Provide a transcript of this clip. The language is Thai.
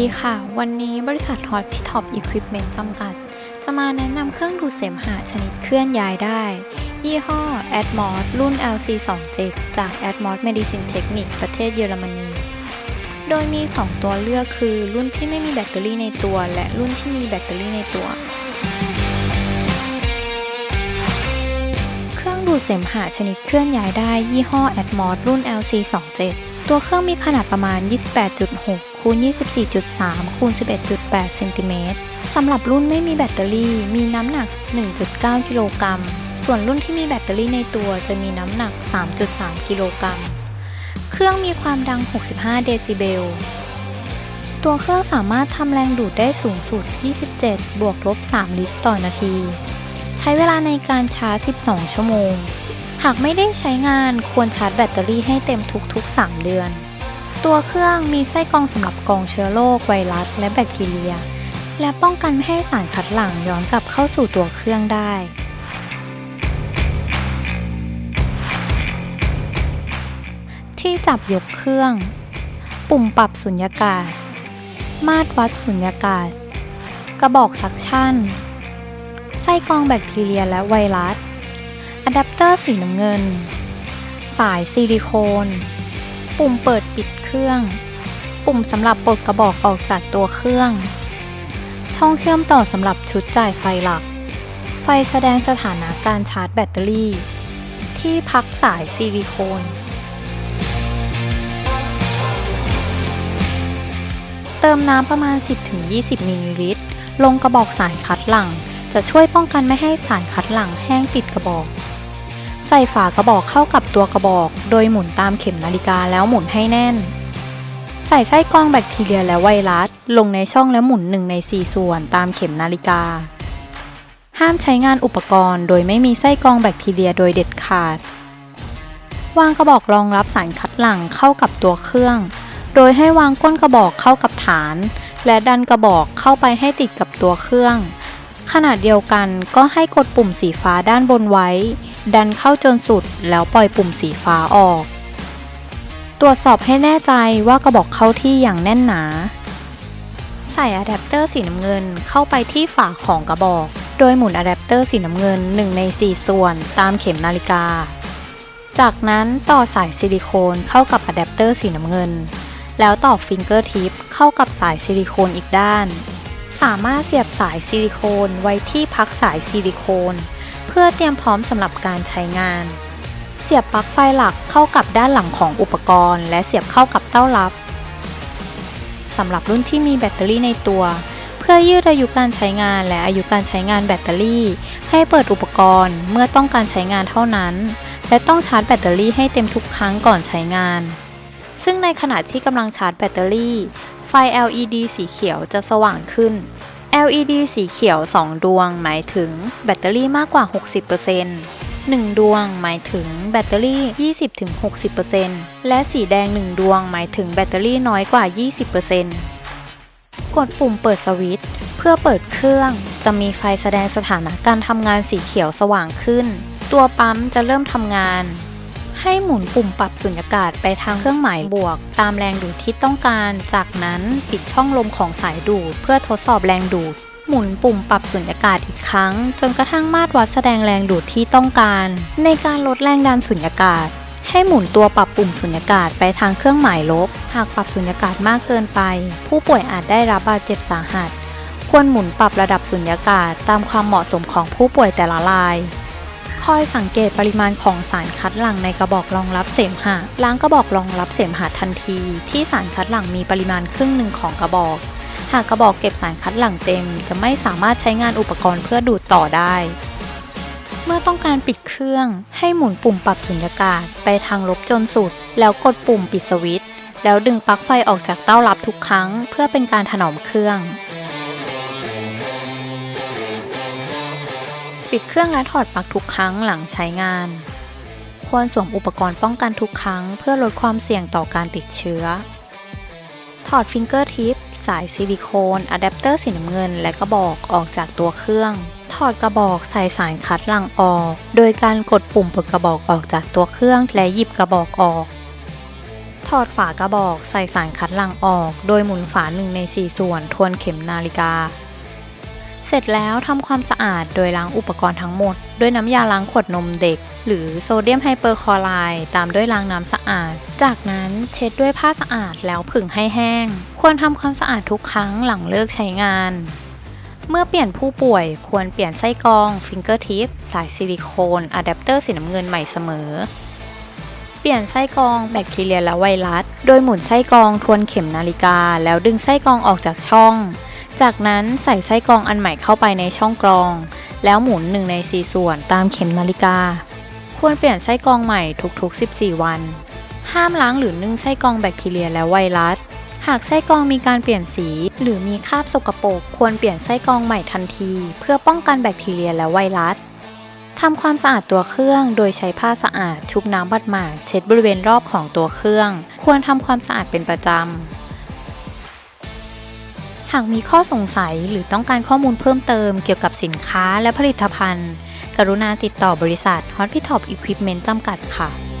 ดีค่ะ วันนี้บริษัท Hot p Top Equipment จำกัด จะมาแนะนำเครื่องดูดเสมหะชนิดเคลื่อนย้ายได้ ยี่ห้อ Atmos รุ่น LC27 จาก Atmos Medicine Technique ประเทศเยอรมนี โดยมี 2 ตัวเลือกคือรุ่นที่ไม่มีแบตเตอรี่ในตัว และรุ่นที่มีแบตเตอรี่ในตัว เครื่องดูดเสมหะชนิดเคลื่อนย้ายได้ยี่ห้อ Atmos รุ่น LC27 ตัวเครื่องมีขนาดประมาณ 28.6 คูณ 24.3 คูณ 11.8 เซนติเมตรสำหรับรุ่นไม่มีแบตเตอรี่ มีน้ำหนัก 1.9 กิโลกรัม ส่วนรุ่นที่มีแบตเตอรี่ในตัวจะมีน้ำหนัก 3.3 กิโลกรัม เครื่องมีความดัง 65 เดซิเบล ตัวเครื่องสามารถทำแรงดูดได้สูงสุด 27 บวกลบ 3 ลิตรต่อนาที ใช้เวลาในการชาร์จ 12 ชั่วโมง หากไม่ได้ใช้งานควรชาร์จแบตเตอรี่ให้เต็มทุกๆ 3 เดือน ตัวเครื่องมีไส้กรองสำหรับกรองเชื้อโรคไวรัส และแบคทีเรีย และป้องกันไม่ให้สารคัดหลั่งย้อนกลับเข้าสู่ตัวเครื่องได้ที่จับยกเครื่อง ปุ่มปรับสุญญากาศ มาตรวัดสุญญากาศ กระบอกซักชั่น ไส้กรองแบคทีเรียและไวรัส อะแดปเตอร์สีน้ำเงิน สายซิลิโคน ปุ่มเปิดปิดเครื่อง ปุ่มสำหรับปลดกระบอกออกจากตัวเครื่อง ช่องเชื่อมต่อสำหรับชุดจ่ายไฟหลัก ไฟแสดงสถานะการชาร์จแบตเตอรี่ ที่พักสายซิลิโคนเติมน้ำประมาณ 10-20 มิลลิลิตร ลงกระบอกสายคัดหลัง จะช่วยป้องกันไม่ให้สายคัดหลังแห้งติดกระบอก ใส่ฝากระบอกเข้ากับตัวกระบอก โดยหมุนตามเข็มนาฬิกาแล้วหมุนให้แน่น ใส่ไส้กรองแบคทีเรียและไวรัส ลงในช่องและหมุน1ใน4 ส่วนตามเข็มนาฬิกา ห้ามใช้งานอุปกรณ์ โดยไม่มีไส้กรองแบคทีเรียโดยเด็ดขาด วางกระบอกรองรับสารคัดหลั่งเข้ากับตัวเครื่อง โดยให้วางก้นกระบอกเข้ากับฐาน และดันกระบอกเข้าไปให้ติดกับตัวเครื่องขณะเดียวกันก็ให้กดปุ่มสีฟ้าด้านบนไว้ ดันเข้าจนสุดแล้วปล่อยปุ่มสีฟ้าออก ตรวจสอบให้แน่ใจว่ากระบอกเข้าที่อย่างแน่นหนา ใส่อะแดปเตอร์สีน้ำเงินเข้าไปที่ฝาของกระบอก โดยหมุนอะแดปเตอร์สีน้ำเงิน1ใน4 ส่วนตามเข็มนาฬิกา จากนั้นต่อสายซิลิโคนเข้ากับอะแดปเตอร์สีน้ำเงิน แล้วต่อฟิงเกอร์ทิปเข้ากับสายซิลิโคนอีกด้าน สามารถเสียบสายซิลิโคนไว้ที่พักสายซิลิโคน พื่อเตรียมพร้อมสำหรับการใช้งาน เสียบปลั๊กไฟหลักเข้ากับด้านหลังของอุปกรณ์ และเสียบเข้ากับเต้ารับสำหรับรุ่นที่มีแบตเตอรี่ในตัว เพื่อยืดอายุการใช้งานและอายุการใช้งานแบตเตอรี่ ให้เปิดอุปกรณ์เมื่อต้องการใช้งานเท่านั้น และต้องชาร์จแบตเตอรี่ให้เต็มทุกครั้งก่อนใช้งาน ซึ่งในขณะที่กำลังชาร์จแบตเตอรี่ ไฟ LED สีเขียวจะสว่างขึ้น LED สีเขียว 2 ดวงหมายถึงแบตเตอรี่มากกว่า 60% 1 ดวงหมายถึงแบตเตอรี่ 20-60%และสีแดง 1 ดวงหมายถึงแบตเตอรี่น้อยกว่า 20%กดปุ่มเปิดสวิตช์เพื่อเปิดเครื่อง จะมีไฟแสดงสถานะการทำงานสีเขียวสว่างขึ้น ตัวปั๊มจะเริ่มทำงาน ให้หมุนปุ่มปรับสุญญากาศไปทางเครื่องหมายบวก ตามแรงดูดที่ต้องการ จากนั้นปิดช่องลมของสายดูดเพื่อทดสอบแรงดูด หมุนปุ่มปรับสุญญากาศอีกครั้ง จนกระทั่งมาตรวัดแสดงแรงดูดที่ต้องการ ในการลดแรงดันสุญญากาศ ให้หมุนตัวปรับปุ่มสุญญากาศไปทางเครื่องหมายลบ หากปรับสุญญากาศมากเกินไป ผู้ป่วยอาจได้รับบาดเจ็บสาหัส ควรหมุนปรับระดับสุญญากาศตามความเหมาะสมของผู้ป่วยแต่ละราย คอยสังเกตปริมาณของสารคัดหลั่งในกระบอกรองรับเสมหะล้างกระบอกรองรับเสมหะทันที ที่สารคัดหลั่งมีปริมาณครึ่งหนึ่งของกระบอก หากกระบอกเก็บสารคัดหลั่งเต็ม จะไม่สามารถใช้งานอุปกรณ์เพื่อดูดต่อได้ เมื่อต้องการปิดเครื่อง ให้หมุนปุ่มปรับสุญญากาศไปทางลบจนสุด แล้วกดปุ่มปิดสวิตช์แล้วดึงปลั๊กไฟออกจากเต้ารับทุกครั้ง เพื่อเป็นการถนอมเครื่อง ปิดเครื่องและถอดปลั๊กทุกครั้งหลังใช้งาน ควรสวมอุปกรณ์ป้องกันทุกครั้ง เพื่อลดความเสี่ยงต่อการติดเชื้อ ถอดฟิงเกอร์ทิปสายซิลิโคนอะแดปเตอร์สีน้ำเงิน และกระบอกออกจากตัวเครื่อง ถอดกระบอกใส่สายคัดหลั่งออก โดยการกดปุ่มเปิดกระบอกออกจากตัวเครื่องและหยิบกระบอกออก ถอดฝากระบอกใส่สารคัดหลั่งออก โดยหมุนฝาหนึ่งใน4ส่วนทวนเข็มนาฬิกา เสร็จแล้วทำความสะอาดโดยล้างอุปกรณ์ทั้งหมด ด้วยน้ำยาล้างขวดนมเด็ก หรือโซเดียมไฮเปอร์คลอไรด์ตามด้วยล้างน้ำสะอาด จากนั้นเช็ดด้วยผ้าสะอาดแล้วผึ่งให้แห้ง ควรทำความสะอาดทุกครั้งหลังเลิกใช้งาน เมื่อเปลี่ยนผู้ป่วยควรเปลี่ยนไส้กรองฟิงเกอร์ทิปสายซิลิโคนอะแดปเตอร์สีน้ำเงินใหม่เสมอเปลี่ยนไส้กรองแบคทีเรียและไวรัส โดยหมุนไส้กรองทวนเข็มนาฬิกา แล้วดึงไส้กรองออกจากช่อง จากนั้นใส่ไส้กรองอันใหม่เข้าไปในช่องกรอง แล้วหมุน1ใน4ส่วนตามเข็มนาฬิกา ควรเปลี่ยนไส้กรองใหม่ทุกๆ 14 วัน ห้ามล้างหรือนึ่งไส้กรองแบคทีเรียและไวรัส หากไส้กรองมีการเปลี่ยนสี หรือมีคราบสกปรกควรเปลี่ยนไส้กรองใหม่ทันที เพื่อป้องกันแบคทีเรียและไวรัสทำความสะอาดตัวเครื่องโดยใช้ผ้าสะอาดชุบน้ำบัดหมาดเช็ดบริเวณรอบของตัวเครื่อง ควรทำความสะอาดเป็นประจำ หากมีข้อสงสัยหรือต้องการข้อมูลเพิ่มเติมเกี่ยวกับสินค้าและผลิตภัณฑ์ กรุณาติดต่อบริษัท h o t p i t o p Equipment จำกัดค่ะ